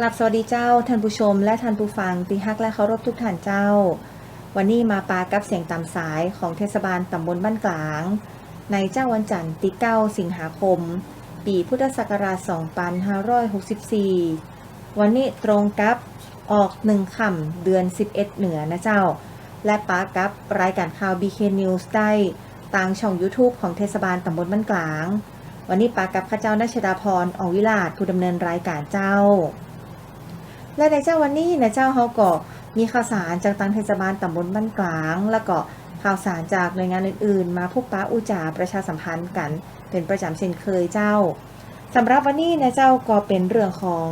กลับสวัสดีเจ้าท่านผู้ชม และท่านผู้ฟังตีฮักและเคารพทุกท่านเจ้า วันนี้มาปากับเสียงตามสายของเทศบาลตำบลบ้านกลาง ในเจ้าวันจันทร์ที่9สิงหาคม ปีพุทธศักราช 2564 วันนี้ตรงกับออกหนึ่งค่ำเดือน 11 เหนือนะเจ้า และปากับรายการข่าว BK News ได้ทางช่อง YouTube ของเทศบาลตำบลบ้านกลาง วันนี้ปากับข้าเจ้านัชดาพรออวิลาศผู้ดำเนินรายการเจ้า และในเจ้าวันนี้นะเจ้าเขาก็มีข่าวสารจากทางเทศบาลตำบลบ้านกลาง แล้วก็ข่าวสารจากหน่วยงานอื่นๆ มาพบปะอุจาประชาสัมพันธ์กัน เป็นประจำเช่นเคยเจ้าสำหรับวันนี้นะเจ้าก็เป็นเรื่องของ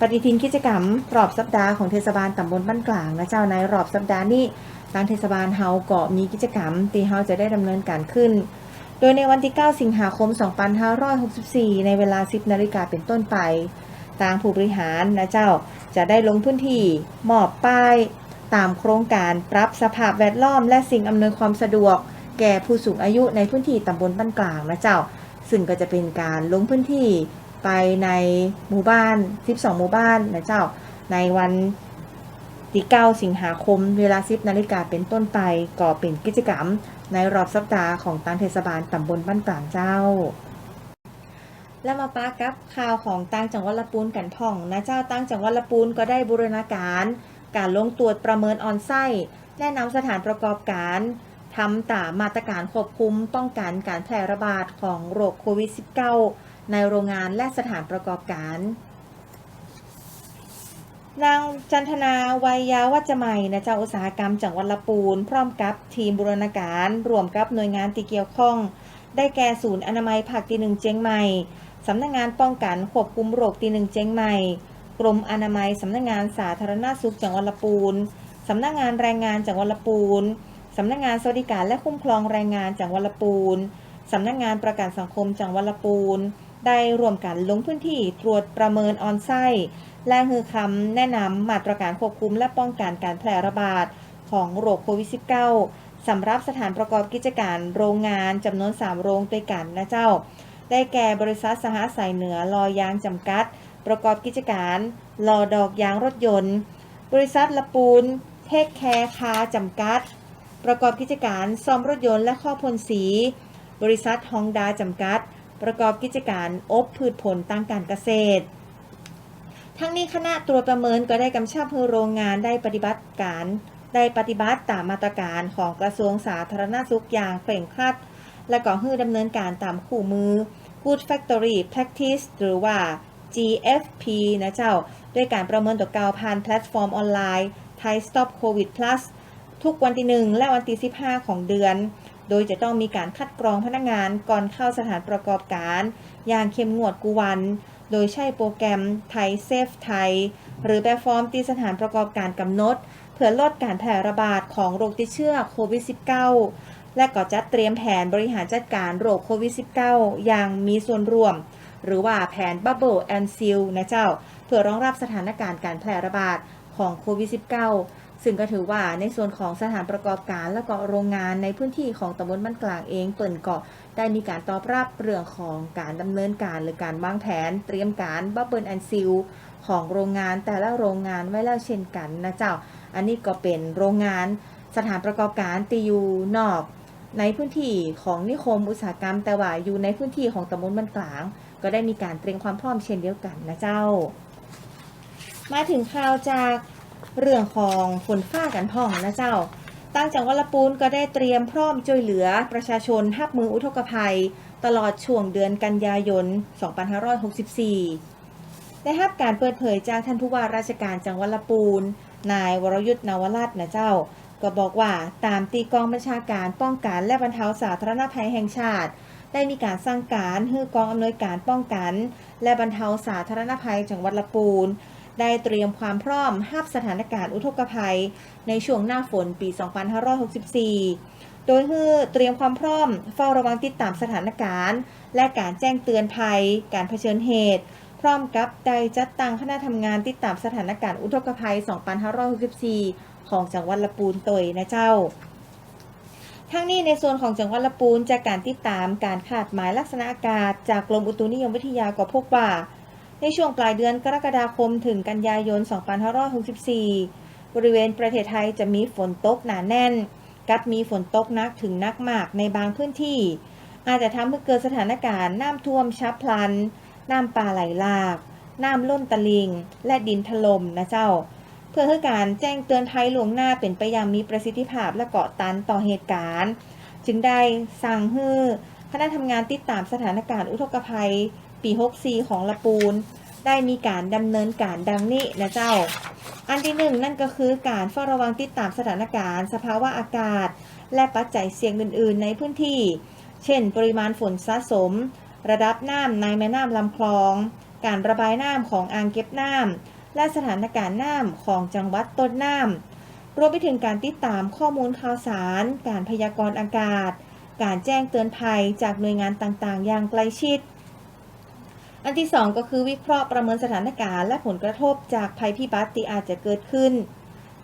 ปฏิทินกิจกรรมรอบสัปดาห์ของเทศบาลตำบลบ้านกลางนะเจ้าในรอบสัปดาห์นี้ทางเทศบาลเฮาก็มีกิจกรรมที่เฮาจะได้ดำเนินการขึ้น โดยในวันที่ 9 สิงหาคม 2564 ในเวลา 10 นาฬิกาเป็นต้นไป ทางผู้บริหารนะเจ้าจะได้ลงพื้นที่มอบป้าย ตามโครงการปรับสภาพแวดล้อม และสิ่งอำนวยความสะดวก แก่ผู้สูงอายุในพื้นที่ตำบลบ้านกลางนะเจ้า ซึ่งก็จะเป็นการลงพื้นที่ไปในหมู่บ้าน 12 หมู่บ้านนะเจ้า ในวันที่9สิงหาคม เวลา 10 นาฬิกาเป็นต้นไปก็เป็นกิจกรรม ในรอบสัปดาห์ของทางเทศบาลตำบลบ้านกลางเจ้า และมาปากับข่าวของตั้งจังหวัดละปูนกันพ่องนะเจ้าตั้งจังหวัดละปูนก็ได้บูรณาการ การลงตรวจประเมินออนไซต์แนะนำสถานประกอบการทำตามมาตรการควบคุมป้องกันการแพร่ระบาดของโรคโควิด -19 ในโรงงานและสถานประกอบการนางจันทนาวัยยาวัจจะใหม่นะเจ้าอุตสาหกรรมจังหวัดละปูน พร้อมกับทีมบูรณาการ รวมกับหน่วยงานที่เกี่ยวข้อง ได้แก่ศูนย์อนามัยภาคที่หนึ่งเจียงใหม่ สำนักงานป้องกันควบคุมโรคที่หนึ่งเจียงใหม่ กรมอนามัย สำนักงานสาธารณสุขจังหวัดละปูน สำนักงานแรงงานจังหวัดละปูน สำนักงานสวัสดิการและคุ้มครองแรงงานจังหวัดละปูน สำนักงานประกันสังคมจังหวัดละปูน ได้ร่วมกันลงพื้นที่ตรวจประเมินออนไซต์และคือคำแนะนำมาตรการควบคุมและป้องกันการแพร่ระบาดของโรคโควิด -19 สำหรับสถานประกอบกิจการโรงงานจำนวน 3 โรงด้วยกันนะเจ้า ได้แก่บริษัทสหสายเหนือลอยางจำกัด ประกอบกิจการลอดอกยางรถยนต์ บริษัทละปูน เทคแคร์คาจำกัด ประกอบกิจการซ่อมรถยนต์และข้อพ่นสี บริษัทฮองดาจำกัด ประกอบกิจการอบพืชผลตั้งการเกษตร ทั้งนี้คณะตรวจประเมินก็ได้กำชับให้โรงงานได้ปฏิบัติการได้ปฏิบัติตามมาตรการของกระทรวงสาธารณสุขอย่างเคร่งครัด และก็ให้ดำเนินการตามคู่มือ Good Factory Practice หรือว่า GFP นะเจ้า ด้วยการประเมินตัวเกาผ่านแพลตฟอร์มออนไลน์ Thai Stop COVID Plus ทุกวันที่ 1 และวันที่ 15 ของเดือน โดยจะต้องมีการคัดกรองพนักงานก่อนเข้าสถานประกอบการ อย่างเข้มงวดกูวัน โดยใช้โปรแกรมไทยเซฟไทยหรือแบบฟอร์มที่สถานประกอบการกำหนด เพื่อลดการแพร่ระบาดของโรคติดเชื้อโควิด -19 และก็จัดเตรียมแผนบริหารจัดการโรคโควิด -19 อย่างมีส่วนร่วม หรือว่าแผน Bubble and Seal นะเจ้า เพื่อรองรับสถานการณ์การแพร่ระบาดของโควิด -19 ซึ่งก็ถือว่าในส่วนของสถานประกอบการและก็โรงงานในพื้นที่ของตำบลบ้านกลางเองเปิ่นก็ได้มีการตอบรับเรื่องของการดำเนินการหรือการวางแผน เตรียมการ Bubble and Seal ของโรงงานแต่ละโรงงานไว้แล้วเช่นกันนะเจ้า อันนี้ก็เป็นโรงงานสถานประกอบการตีอยู่นอก ในพื้นที่ของนิคมอุตสาหกรรม แต่ว่าอยู่ในพื้นที่ของตำบลบ้านกลาง ก็ได้มีการเตรียมความพร้อมเช่นเดียวกันนะเจ้า มาถึงข่าวจากเรื่องของฝนฟ้ากันพ่องนะเจ้าตั้งจังหวัดละปูนก็ได้เตรียมพร้อมช่วยเหลือประชาชนทับมืออุทกภัย ตลอดช่วงเดือนกันยายน 2564 ได้รับการเปิดเผยจากท่านผู้ว่าราชการจังหวัดละปูน นายวรยุทธ์นวรัตน์นะเจ้า ก็บอกว่าตามตีกองบัญชาการป้องกันและบรรเทาสาธารณภัยแห่งชาติ ได้มีการสั่งการให้กองอำนวยการป้องกัน และบรรเทาสาธารณภัยจังหวัดละปูน ได้เตรียมความพร้อมรับสถานการณ์อุทกภัย ในช่วงหน้าฝนปี 2564 โดยฮือเตรียมความพร้อมเฝ้าระวังติดตามสถานการณ์ และการแจ้งเตือนภัย การเผชิญเหตุ พร้อมกับได้จัดตั้งคณะทำงานติดตามสถานการณ์อุทกภัย 2564 ของจังหวัดละปูนตยนะเจ้า ทั้งนี้ในส่วนของจังหวัดละปูนจากการติดตามการขาดหมายลักษณะอากาศ จากกรมอุตุนิยมวิทยาก็พบว่า ในช่วงปลายเดือนกรกฎาคมถึงกันยายน 2564 บริเวณประเทศไทยจะมีฝนตกหนาแน่น กับมีฝนตกหนักถึงหนักมากในบางพื้นที่ อาจจะทำให้เกิดสถานการณ์น้ำท่วมฉับพลัน น้ำป่าไหลหลากน้ำล้นตลิ่งและดินถล่มนะเจ้า เพื่อให้การแจ้งเตือนภัยล่วงหน้าเป็นไปอย่างมีประสิทธิภาพและเกาะตันต่อเหตุการณ์ จึงได้สั่งให้คณะทำงานติดตามสถานการณ์อุทกภัย ปี 64 ของละปูน ได้มีการดำเนินการดังนี้นะเจ้า อันที่หนึ่งนั่นก็คือการเฝ้าระวังติดตามสถานการณ์ สภาวะอากาศ และปัจจัยเสี่ยงอื่น ๆ ในพื้นที่ เช่น ปริมาณฝนสะสม ระดับน้ำในแม่น้ำลำคลอง การระบายน้ำของอ่างเก็บน้ำ และสถานการณ์น้ำของจังหวัดต้นน้ำรวมไปถึงการติดตามข้อมูลข่าวสาร การพยากรณ์อากาศ การแจ้งเตือนภัยจากหน่วยงานต่างๆ อย่างใกล้ชิด อันที่สองก็คือวิเคราะห์ประเมินสถานการณ์และผลกระทบจากภัยพิบัติที่อาจจะเกิดขึ้น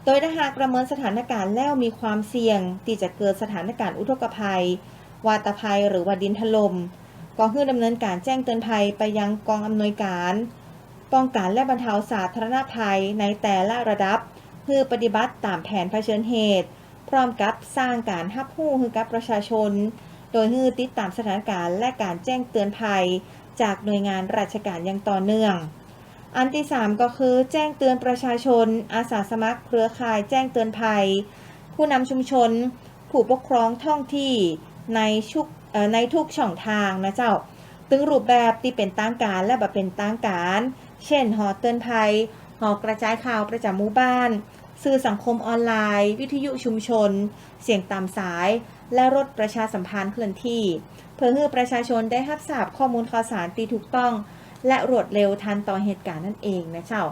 โดยถ้าหากประเมินสถานการณ์แล้วมีความเสี่ยง ที่จะเกิดสถานการณ์อุทกภัย วาตภัยหรือว่าดินถล่มก็คือดำเนินการแจ้งเตือนภัยไปยังกองอำนวยการ ป้องกันและบรรเทาสาธารณภัยในแต่ละระดับ เพื่อปฏิบัติตามแผนเผชิญเหตุ พร้อมกับสร้างการฮับหู้ให้กับประชาชน โดยฮือติดตามสถานการณ์และการแจ้งเตือนภัย จากหน่วยงานราชการอย่างต่อเนื่อง อันที่ 3 ก็คือแจ้งเตือนประชาชน อาสาสมัคร เครือข่ายแจ้งเตือนภัย ผู้นำชุมชน ผู้ปกครองท้องที่ในชุกในทุกช่องทางนะเจ้าตึงรูปแบบที่เป็นตั้งการและแบบเป็นตั้งการ เช่น หอเตือนภัย หอกระจายข่าวประจำหมู่บ้าน สื่อสังคมออนไลน์ วิทยุชุมชน เสียงตามสาย และรถประชาสัมพันธ์เคลื่อนที่ เพื่อให้ประชาชนได้รับทราบข้อมูลข่าวสารที่ถูกต้อง และรวดเร็วทันต่อเหตุการณ์นั่นเองนะเจ้า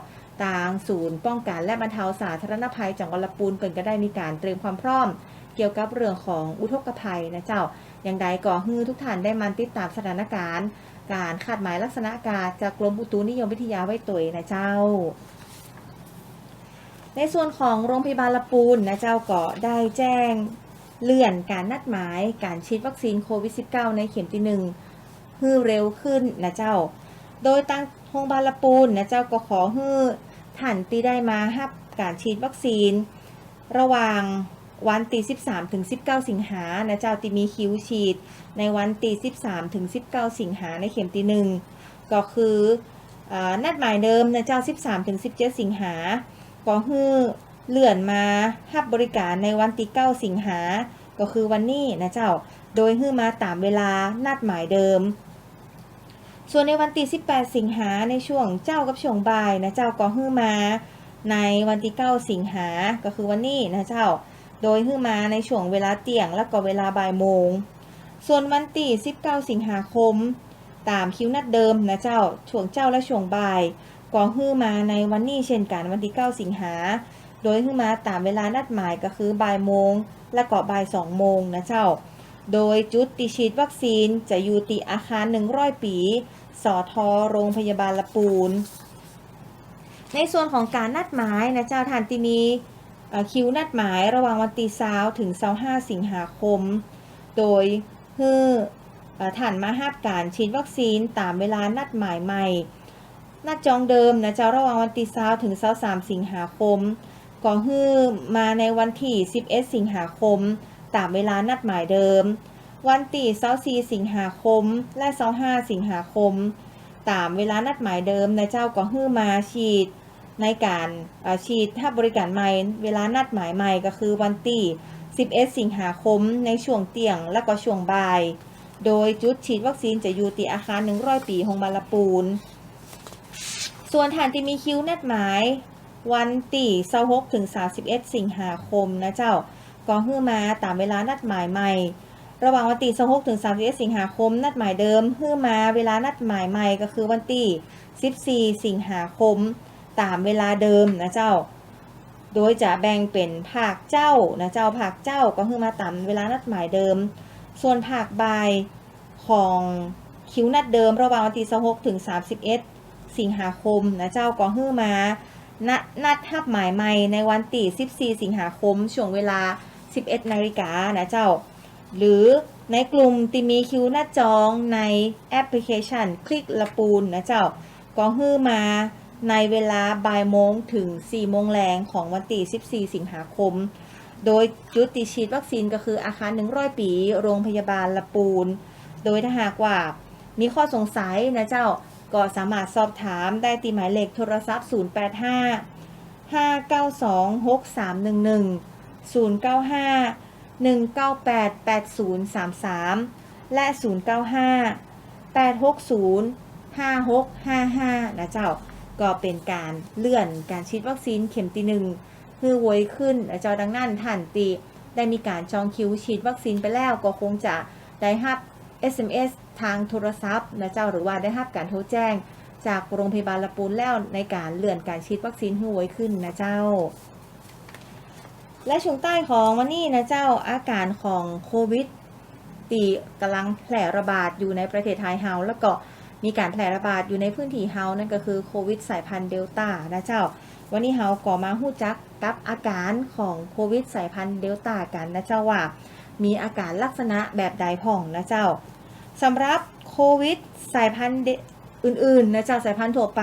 ทางศูนย์ป้องกันและบรรเทาสาธารณภัยจังหวัดลำพูนเปิ่นก็ได้มีการเตรียมความพร้อม เกี่ยวกับเรื่องของอุทกภัยนะเจ้า อย่างใดก็ฮือทุกท่านได้มันติดตามสถานการณ์ การคาดหมายลักษณะอากาศจากกรมอุตุนิยมวิทยาไว้ตัวนะเจ้า ในส่วนของโรงพยาบาลละปูนนะเจ้าก็ได้แจ้งเลื่อนการนัดหมายการฉีดวัคซีนโควิด -19 ในเข็มที่หนึ่งฮือเร็วขึ้นนะเจ้า โดยตั้งโรงพยาบาลละปูนนะเจ้าก็ขอฮือท่านที่ได้มาฮับการฉีดวัคซีน ระหว่าง วันตี13 ถึง 19 สิงหานะเจ้าที่มีคิวฉีด ในวันตี13 ถึง 19 สิงหาในเข็มที่หนึ่งก็คืออนัดหมายเดิมนะเจ้า 13 ถึง 17 สิงหาก็ฮือเลื่อนมาฮับบริการในวันที่9สิงหา ก็คือวันนี้นะเจ้า โดยฮือมาตามเวลานัดหมายเดิม ส่วนในวันที่18 สิงหาในช่วงเจ้ากับช่วงบ่ายนะเจ้าก็ฮือมาในวันที่9สิงหา ก็คือวันนี้นะเจ้า โดยฮือมาในช่วงเวลาเที่ยงและก็เวลาบ่ายโมง ส่วนวันที่19 สิงหาคม ตามคิวนัดเดิมนะเจ้า ช่วงเจ้าและช่วงบ่ายก็ฮื้อมาในวันนี้เช่นกันวันที่9สิงหา โดยฮื้อมาตามเวลานัดหมายก็คือบ่ายโมง และก็บ่าย2โมงนะเจ้า โดยจุดติฉีดวัคซีนจะอยู่ติอาคาร 100 ปี สอทอโรงพยาบาลละปูน ในส่วนของการนัดหมายนะเจ้าทานที่มี คิวนัดหมายระหว่างวันที่20ถึง25สิงหาคม โดยฮื่อท่านมาฮับการฉีดวัคซีนตามเวลานัดหมายใหม่ นัดจองเดิมนะเจ้าระหว่างวันที่20ถึง23สิงหาคมก็ฮือมาในวันที่ 11 สิงหาคม ตามเวลานัดหมายเดิม วันที่24สิงหาคม และ25สิงหาคม ตามเวลานัดหมายเดิมนะเจ้าก็ฮือมาฉีด ในการฉีดถ้าบริการใหม่เวลานัดหมายใหม่ก็คือวันที่11 สิงหาคมในช่วงเที่ยงและก็ช่วงบ่าย โดยจุดฉีดวัคซีนจะอยู่ที่อาคาร 100 ปีโรงพยาบาลปูน ส่วนฐานที่มีคิวนัดหมาย วันที่26ถึง31 สิงหาคมนะเจ้าก็ฮือมาตามเวลานัดหมายใหม่ ระหว่างวันที่26ถึง31สิงหาคม นัดหมายเดิมฮือมาเวลานัดหมายใหม่ก็คือวันที่14 สิงหาคม ตามเวลาเดิมนะเจ้า โดยจะแบ่งเป็นภาคเจ้านะเจ้าภาคเจ้าก็คือมาตามเวลานัดหมายเดิม ส่วนภาคบ่ายของคิวนัดเดิมระหว่างวันที่26ถึง 31 สิงหาคมนะเจ้าก็ฮือมานัดนัดทับหมายใหม่ในวันที่14 สิงหาคม ช่วงเวลา 11 นาฬิกานะเจ้า หรือในกลุ่มที่มีคิวหน้าจองในแอปพลิเคชันคลิกละปูนนะเจ้า ก็ฮื้อมา ในเวลาบ่ายโมงถึง4โมงแรงของวันที่14 สิงหาคม โดยจุดติฉีดวัคซีนก็คืออาคาร100 ปี โรงพยาบาลละปูน โดยถ้าหากว่ามีข้อสงสัยนะเจ้าก็สามารถสอบถามได้ตีหมายเลขโทรศัพท์ 085 592 6311 095 198 8033 และ 095 860 5655 นะเจ้า ก็เป็นการเลื่อนการฉีดวัคซีนเข็มที่หนึ่งคือไวยขึ้นนะเจ้าดังนั้นท่านตีได้มีการจองคิวฉีดวัคซีนไปแล้วก็คงจะได้รับ SMS ทางโทรศัพท์นะเจ้าหรือว่าได้รับการโทรแจ้ง จากโรงพยาบาลละปูนแล้วในการเลื่อนการฉีดวัคซีนให้ไวขึ้นนะเจ้า และช่วงใต้ของวันนี้นะเจ้าอาการของโควิดตีกำลังแพร่ระบาดอยู่ในประเทศไทยเฮาแล้วก็ มีการแพร่ระบาดอยู่ในพื้นที่เฮานั่นก็คือโควิดสายพันธุ์เดลต้านะเจ้า วันนี้เฮาก็มาหู้จักกับอาการของโควิดสายพันธุ์เดลต้ากันนะเจ้าว่า มีอาการลักษณะแบบใดพ่องนะเจ้าสำหรับโควิดสายพันธุ์อื่นๆนะเจ้าสายพันธุ์ทั่วไป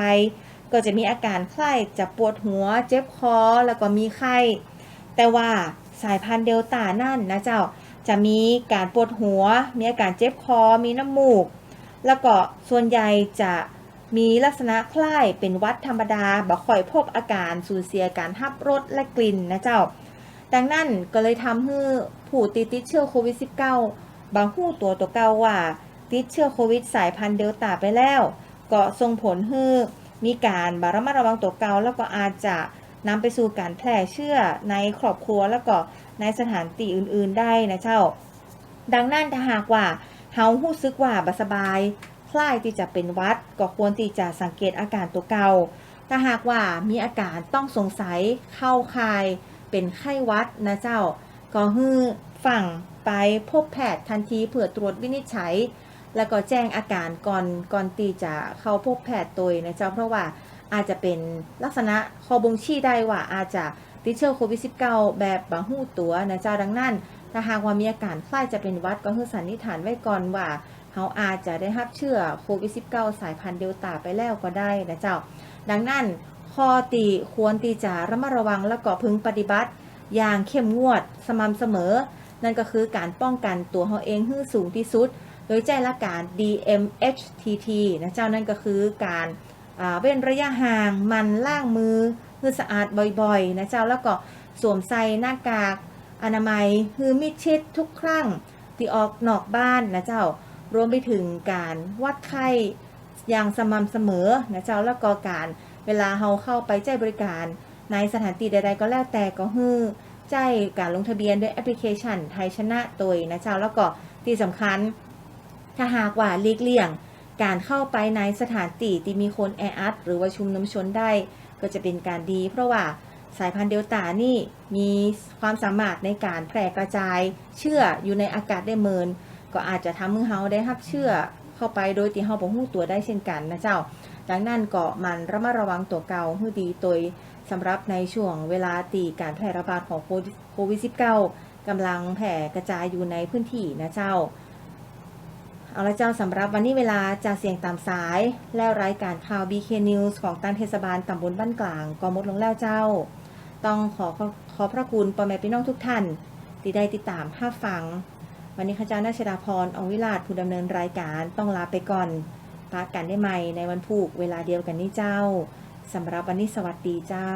ก็จะมีอาการไข้จะปวดหัว เจ็บคอแล้วก็มีไข้แต่ว่าสายพันธุ์เดลต้านั่นนะเจ้าจะมีการปวดหัว มีอาการเจ็บคอ มีน้ำมูก แล้วก็ส่วนใหญ่จะมีลักษณะคล้ายเป็นวัดธรรมดาบ่ค่อยพบอาการสูญเสียการหับรสและกลิ่นนะเจ้า ดังนั้นก็เลยทำให้ผู้ติดติดเชื้อโควิด -19 บางผู้ตัวตัวเก่าว่า ติดเชื้อโควิดสายพันธุ์เดลต้าไปแล้ว ก็ส่งผลให้มีการบาระมัดระวังตัวเก่าแล้วก็อาจจะนำไปสู่การแพร่เชื้อในครอบครัวแล้วก็ในสถานที่อื่น ๆ ได้นะเจ้า ดังนั้นถ้าหากว่า เฮารู้สึกว่าบสบาย คล้ายที่จะเป็นวัด ก็ควรที่จะสังเกตอาการตัวเก่า ถ้าหากว่ามีอาการต้องสงสัยเข้าข่าย เป็นไข้วัดนะเจ้า ก็ฮือฝั่งไปพบแพทย์ทันทีเพื่อตรวจวินิจฉัย แล้วก็แจ้งอาการก่อนก่อนที่จะเข้าพบแพทย์ตัวนะเจ้าเพราะว่าอาจจะเป็นลักษณะคอบ่งชี้ได้ว่าอาจจะติดเชื้อโควิด -19 แบบบางหูตัวนะเจ้าดังนั้น ถ้าหากว่ามีอาการคล้ายจะเป็นวัดก็คือสันนิษฐานไว้ก่อนว่าเขาอาจจะได้รับเชื้อโควิด -19 สายพันธุ์เดลต้าไปแล้วก็ได้นะเจ้า ดังนั้นข้อตีควรตีจะระมัดระวังแล้วก็พึงปฏิบัติ อย่างเข้มงวดสม่ำเสมอ นั่นก็คือการป้องกันตัวเขาเองให้สูงที่สุด โดยใจละการ DMHTT นะเจ้านั่นก็คือการเว้นระยะห่างมันล่างมือคือสะอาดบ่อยๆ นะเจ้าแล้วก็สวมใส่หน้ากาก อนามัยคือมิดชิดทุกครั้งที่ออกนอกบ้านนะเจ้ารวมไปถึงการวัดไข้อย่างสม่ำเสมอนะเจ้าแล้วก็การเวลาเราเข้าไปใจบริการ ในสถานที่ใดๆก็แล้วแต่ก็ฮือใจการลงทะเบียนด้วยแอปพลิเคชันไทยชนะตัวนะเจ้าแล้วก็ที่สำคัญ ถ้าหากว่าลีกเลี่ยง การเข้าไปในสถานที่ที่มีคนแออัดหรือว่าชุมนุมชนได้ ก็จะเป็นการดี เพราะว่า สายพันธุ์เดลต้านี่มีความสามารถในการแพร่กระจายเชื้ออยู่ในอากาศได้เมิน ก็อาจจะทำให้เฮาได้รับเชื้อเข้าไปโดยที่เฮาบ่ฮู้ตัวได้เช่นกันนะเจ้า ดังนั้นก็มันระมัดระวังตัวเก่าให้ดีตัวสำหรับในช่วงเวลาตีการแพร่ระบาดของโควิด -19 กำลังแพร่กระจายอยู่ในพื้นที่นะเจ้า เอาละเจ้าสำหรับวันนี้เวลาจะเสียงตามสาย แล้วรายการข่าว BK News ของตังเทศบาลตำบลบ้านกลาง ก็หมดลงแล้วเจ้า ต้องขอขอพระคุณพ่อแม่พี่น้องทุกท่านที่ได้ติดตามภาพฟัง วันนี้ข้าเจ้านาชดาพรอองวิลาศผู้ดำเนินรายการต้องลาไปก่อนพบกันได้ใหม่ในวันพุธเวลาเดียวกันนี้เจ้าสำหรับวันนี้สวัสดีเจ้า